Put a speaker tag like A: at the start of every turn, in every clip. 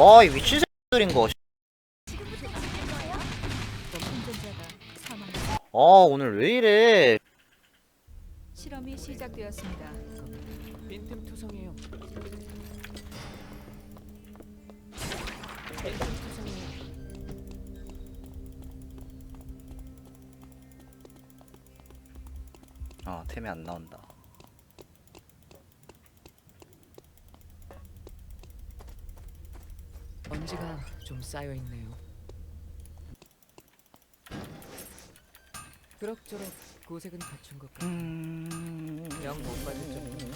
A: 와, 이 미친 새들인 거. 아, 오늘 왜 이래?
B: 실험이 시작되었습니다.
C: 빈틈 투성이에요. 빈틈 투성이에요.
A: 아, 템이 안 나온다.
C: 먼지가 좀 쌓여 있네요. 그럭저럭 고색은 갖춘 것 같아.
A: 음...
C: 영못 받을 정도.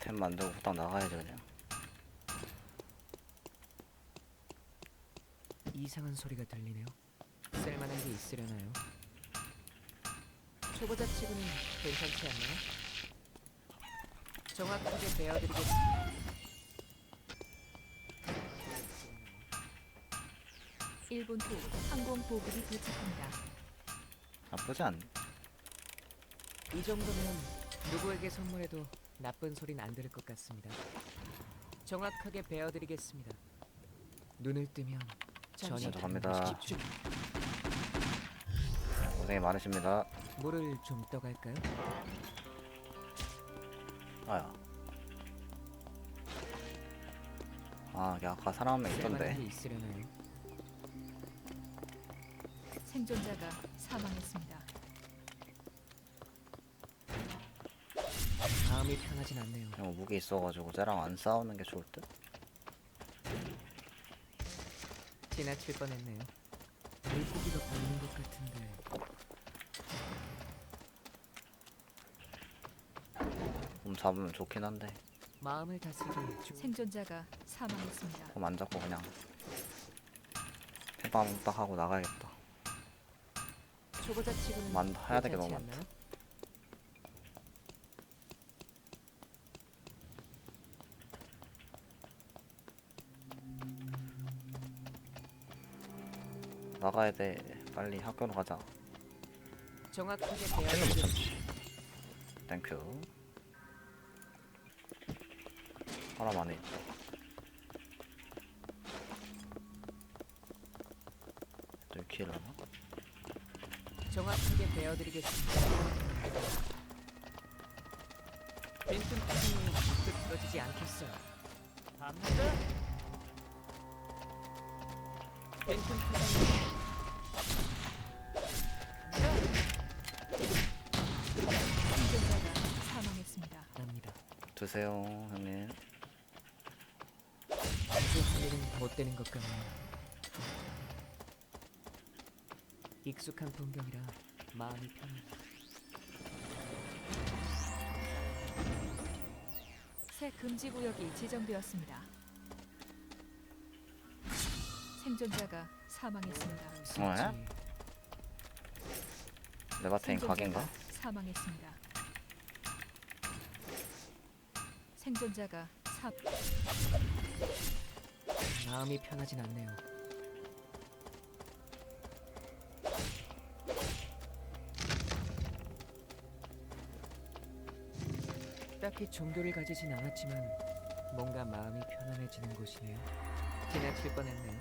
A: 템 만들고 후딱 나가야죠, 그냥.
C: 이상한 소리가 들리네요. 쓸만한 게 있으려나요? 초보자 치고는 괜찮지 않나요? 정확하게 베어드리겠습니다.
B: 일분후 항공 보급이 도착합니다.
A: 나쁘지 않네.
C: 이 정도면 누구에게 선물해도 나쁜 소린 안 들을 것 같습니다. 정확하게 베어드리겠습니다. 눈을 뜨면 전혀. 것이 집중.
A: 고생이 많으십니다.
C: 물을 좀 떠갈까요?
A: 아야. 아, 야, 아까 사람 한명
C: 쓸만한
A: 있던데.
C: 게 있으려나요?
B: 생존자가 사망했습니다.
C: 마음이 편하진 않네요.
A: 형 무기 있어가지고 쟤랑 안 싸우는 게 좋을 듯?
C: 지나칠 뻔했네요. 물고기가 보이는 것 같은데
A: 곰 잡으면 좋긴 한데
C: 마음을 좀
B: 생존자가 사망했습니다.
A: 곰안 잡고 그냥 해방 딱 하고 나가야겠다.
C: 초보자 치고는
A: 만- 해야
C: 괜찮지
A: 너무
C: 않나요?
A: 나가야 돼. 빨리 학교로 가자.
C: 정확하게 베어드리겠습니다.
A: 참지. 땡큐. 사람 안에 있다. 또 키를 하나?
C: 정확하게 베어드리겠습니다. 빈틈 투성이 뚝 떨어지지 않겠어요. 갑니다. 빈틈 투성이
B: 생존자가 사망했습니다.
C: 갑니다.
A: 드세요, 형님.
C: 할 일은 못 되는 것 같네요. 익숙한 풍경이라 마음이 편합니다.
B: 새 금지 구역이 지정되었습니다. 생존자가 사망했습니다.
A: 뭐야? 레바테인 각인가?
B: 사망했습니다. 생존자가 사
C: 마음이 편하진 않네요. 딱히 종교를 가지진 않았지만 뭔가 마음이 편안해지는 곳이네요. 지나칠 뻔했네요.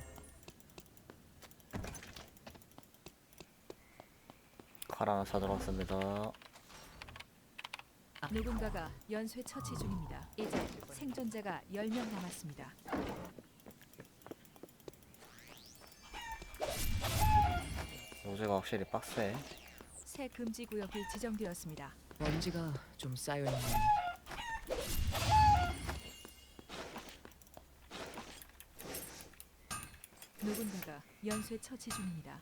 A: 칼 하나 사들어 왔습니다.
B: 누군가가 연쇄 처치 중입니다. 이제 생존자가 10명 남았습니다.
A: 요새가 확실히 빡세.
B: 새 금지 구역이 지정되었습니다.
C: 먼지가 좀 쌓여 있네
B: 연쇄 처치 중입니다.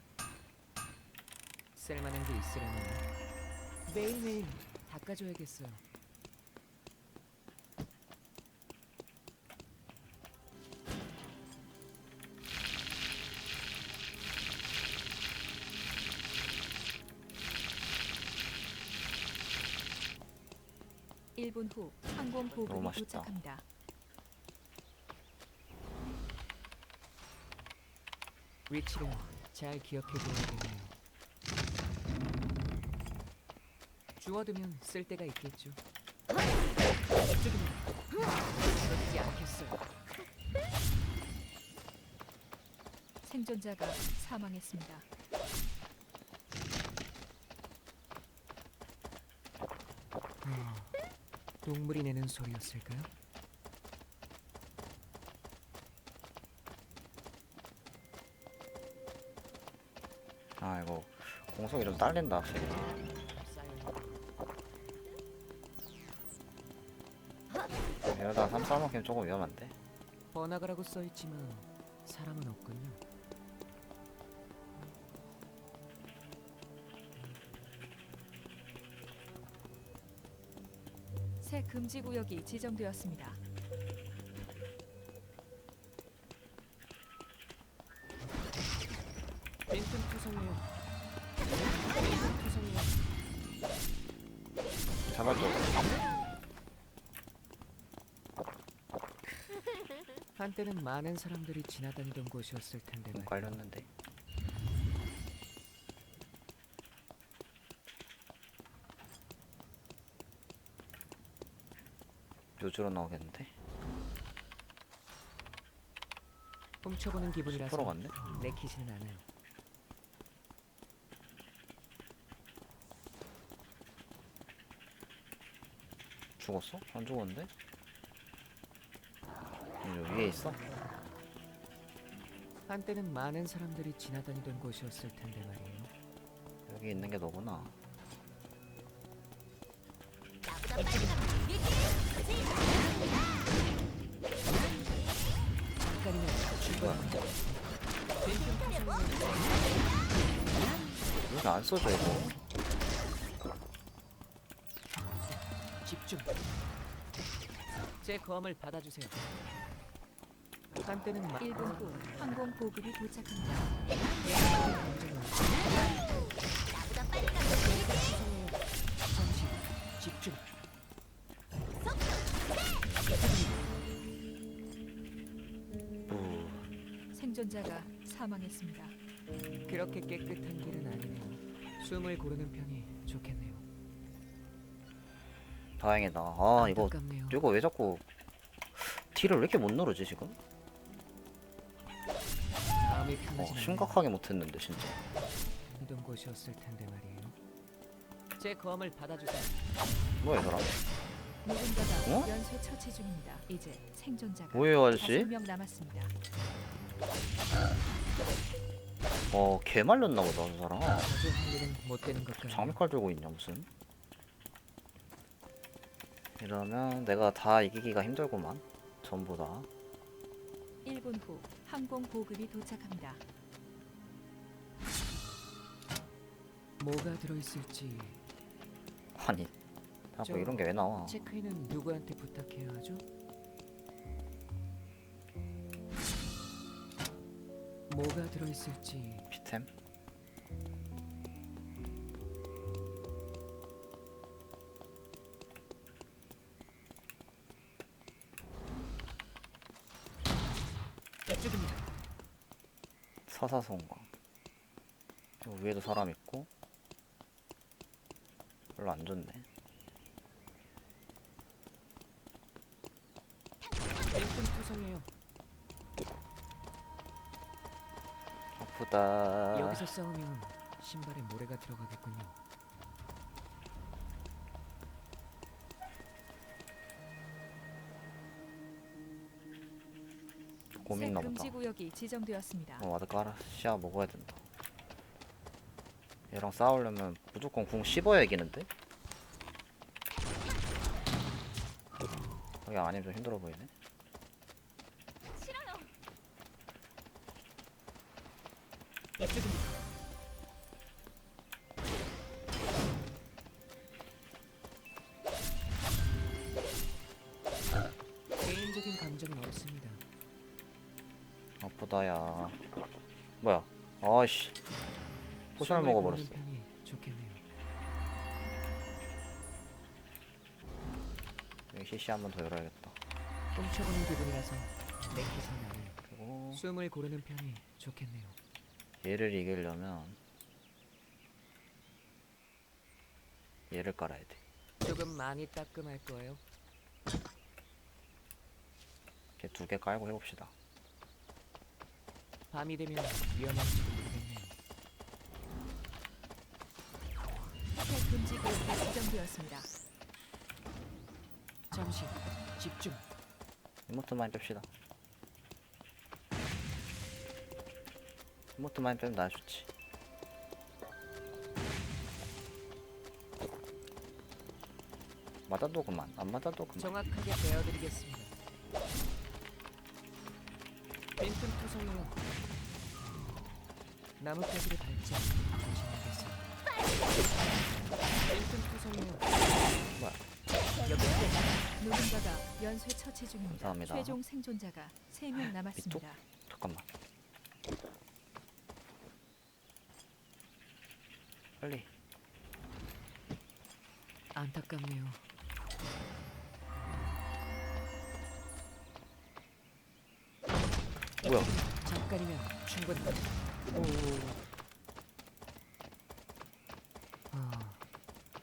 C: 쓸만한 게 있으려면 매일매일 닦아줘야겠어요.
B: 일분후 항공
A: 너무
B: 보급이
A: 맛있다.
B: 도착합니다.
C: 위치를 잘 기억해줘야겠네요. 주워두면 쓸 데가 있겠죠. 그러지 않겠어요.
B: 생존자가 사망했습니다.
C: 어, 동물이 내는 소리였을까요?
A: 아 이거 공속이 좀 딸린다 확실히 이러다 삼 싸먹기면 조금 위험한데
C: 번화가라고 써있지만 사람은 없군요.
B: 새 금지 구역이 지정되었습니다.
A: 자발적
C: 한때는 많은 사람들이 지나다니던 곳이었을 텐데
A: 좀
C: 말이야.
A: 깔렸는데 요주로 나오겠는데?
C: 훔쳐보는
A: 10%
C: 기분이라서
A: 갔네?
C: 내키지는 않아요.
A: 죽었어? 안 죽었는데? 여기 위에 있어?
C: 한때는 많은 사람들이 지나다니던 곳이었을 텐데 말이에요.
A: 여기 있는 게 너구나
C: 출발합니다.
A: 여기 안 써져 이거
C: 제 검을 받아주세요. 한때는 마...
B: 1분 후 항공 보급이 도착합니다.
C: 잠시 집중.
A: 부
B: 생존자가 사망했습니다.
C: 그렇게 깨끗한 길은 아니네요. 숨을 고르는 편이 좋겠네요.
A: 다행이다 아 이거
C: 안타깝네요.
A: 이거 왜 자꾸 T를 왜 이렇게 못 누르지 지금?
C: 마음이
A: 어,
C: 편하지.
A: 심각하게 못했는데 진짜
C: 이던 곳이었을 텐데 말이에요. 제 검을 받아주세요.
A: 뭐야 이 사람?
B: 누군가가
A: 어?
B: 연쇄 처치 중입니다. 이제 생존자가
A: 뭐예요 아저씨?
B: 5명 남았습니다.
A: 어 개 말렸나 보다 저 사람
C: 자주 할 일은 못 되는 것 같아요.
A: 장미칼 들고 있냐 무슨 이러면 내가 다 이기기가 힘들구만 전부 다
B: 1분 후 항공 보급이 도착합니다.
C: 뭐가 들어있을지
A: 아니 자꾸
C: 저-
A: 이런 게 왜 나와
C: 체크인은 누구한테 부탁해야 하죠? 뭐가 들어있을지
A: 피템? 사사성광 저 위에도 사람 있고 별로 안 좋네. 아프다
C: 여기서 싸우면 신발에 모래가 들어가겠군요.
A: 고민나 보다
B: 금지 구역이 지정되었습니다.
A: 어 와드 깔아 시야 먹어야 된다 얘랑 싸우려면 무조건 궁 씹어야 이기는데? 여기 아니면 좀 힘들어 보이네
C: 이쪽입니다. 개인적인 감정은 없습니다.
A: 아프다 야 뭐야 아이씨 포션을 먹어버렸어. 여기 CC 한 번 더 열어야겠다
C: 훔쳐보는 기분이라서.
A: 그리고
C: 숨을 고르는 편이 좋겠네요.
A: 얘를 이기려면 얘를 깔아야 돼
C: 조금 많이 따끔할 거예요.
A: 이렇게 두 개 깔고 해봅시다
C: 밤이 되면 위험할지도 모르겠네요.
B: 새 금지 구역이 지정되었습니다.
C: 잠시 집중.
A: 이모트 많이 뺍시다. 이모트 많이 빼면 나 좋지. 맞아도 그만. 안 맞아도 그만.
C: 정확하게 베어드리겠습니다. 빈틈 투성이요. 나뭇가지를 밟지 않고 조심하겠습니다. 빈틈 투성이요.
A: 뭐야?
B: 누군가가 연쇄 처치 중입니다.
A: 감사합니다.
B: 최종 생존자가 3명 남았습니다.
A: 잠깐만. 빨리.
C: 안타깝네요.
A: 뭐야?
C: 잠깐이면. 오. 아,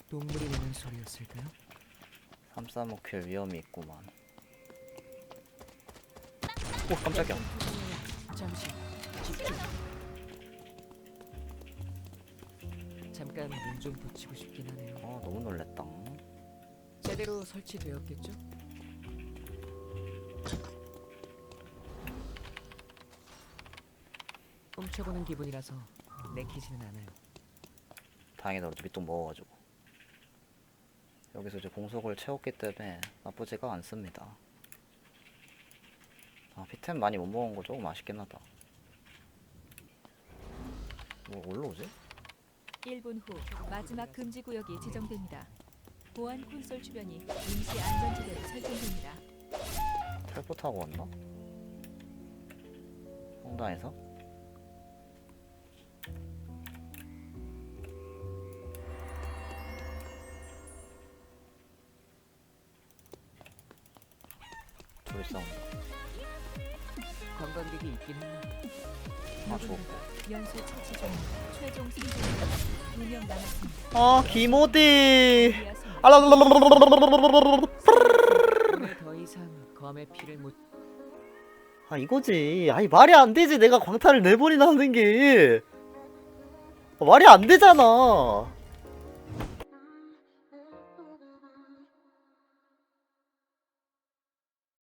C: 동물이 내는 소리였을까요?
A: 335킬 위험이 있구만. 오 깜짝이야.
C: 잠시 집중. 잠깐 눈좀 붙이고 싶긴 하네요.
A: 아 너무 놀랬다.
C: 제대로 설치되었겠죠? 훔쳐보는 기분이라서 내키지는 않아요.
A: 다행이다 우리 밑동 먹어가지고. 여기서 이제 공속을 채웠기 때문에 나쁘지가 않습니다. 아 피템 많이 못 먹은 거 조금 아쉽긴 하다. 뭐 올라오지?
B: 1분 후 마지막 금지 구역이 지정됩니다. 보안 콘솔 주변이 임시 안전지대로 설정됩니다.
A: 텔포 타고 왔나? 성당에서? 싸운다.
C: 관광객이 있긴 했나?
A: 아 좋고.
B: 연쇄 처치 중입니다. 최종 생존자가 2명 남았습니다.
A: 아 기모디.
B: 이어서
C: 오늘 더 이상 검의 피를
A: 못아 이거지. 아니 말이 안 되지. 내가 광탈을 네 번이나 하는 게 아, 말이 안 되잖아.